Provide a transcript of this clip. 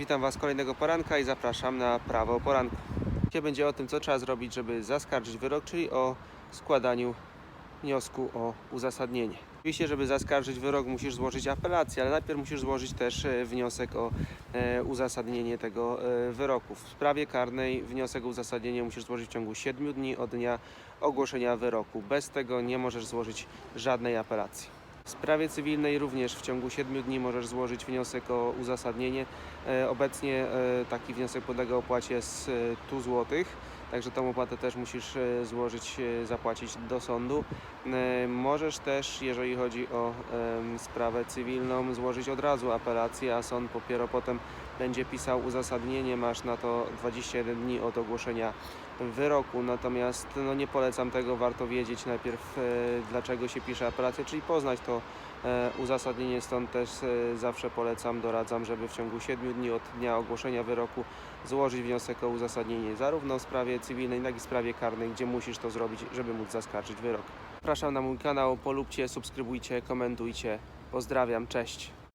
Witam Was kolejnego poranka i zapraszam na prawo poranku. Dzisiaj będzie o tym, co trzeba zrobić, żeby zaskarżyć wyrok, czyli o składaniu wniosku o uzasadnienie. Oczywiście, żeby zaskarżyć wyrok, musisz złożyć apelację, ale najpierw musisz złożyć też e, wniosek o e, uzasadnienie tego e, wyroku. W sprawie karnej wniosek o uzasadnienie musisz złożyć w ciągu 7 dni od dnia ogłoszenia wyroku. Bez tego nie możesz złożyć żadnej apelacji. W sprawie cywilnej również w ciągu 7 dni możesz złożyć wniosek o uzasadnienie. E, Obecnie e, taki wniosek podlega opłacie 100 zł, także tą opłatę też musisz e, złożyć, e, zapłacić do sądu. E, Możesz też, jeżeli chodzi o sprawę cywilną, złożyć od razu apelację, a sąd dopiero potem będzie pisał uzasadnienie. Masz na to 21 dni od ogłoszenia wyroku, natomiast no, nie polecam tego, warto wiedzieć najpierw e, dlaczego się pisze apelację, czyli poznać to e, uzasadnienie, stąd też e, zawsze polecam, doradzam, żeby w ciągu 7 dni od dnia ogłoszenia wyroku złożyć wniosek o uzasadnienie zarówno w sprawie cywilnej, jak i w sprawie karnej, gdzie musisz to zrobić, żeby móc zaskarżyć wyrok. Zapraszam na mój kanał, polubcie, subskrybujcie, komentujcie. Pozdrawiam, cześć.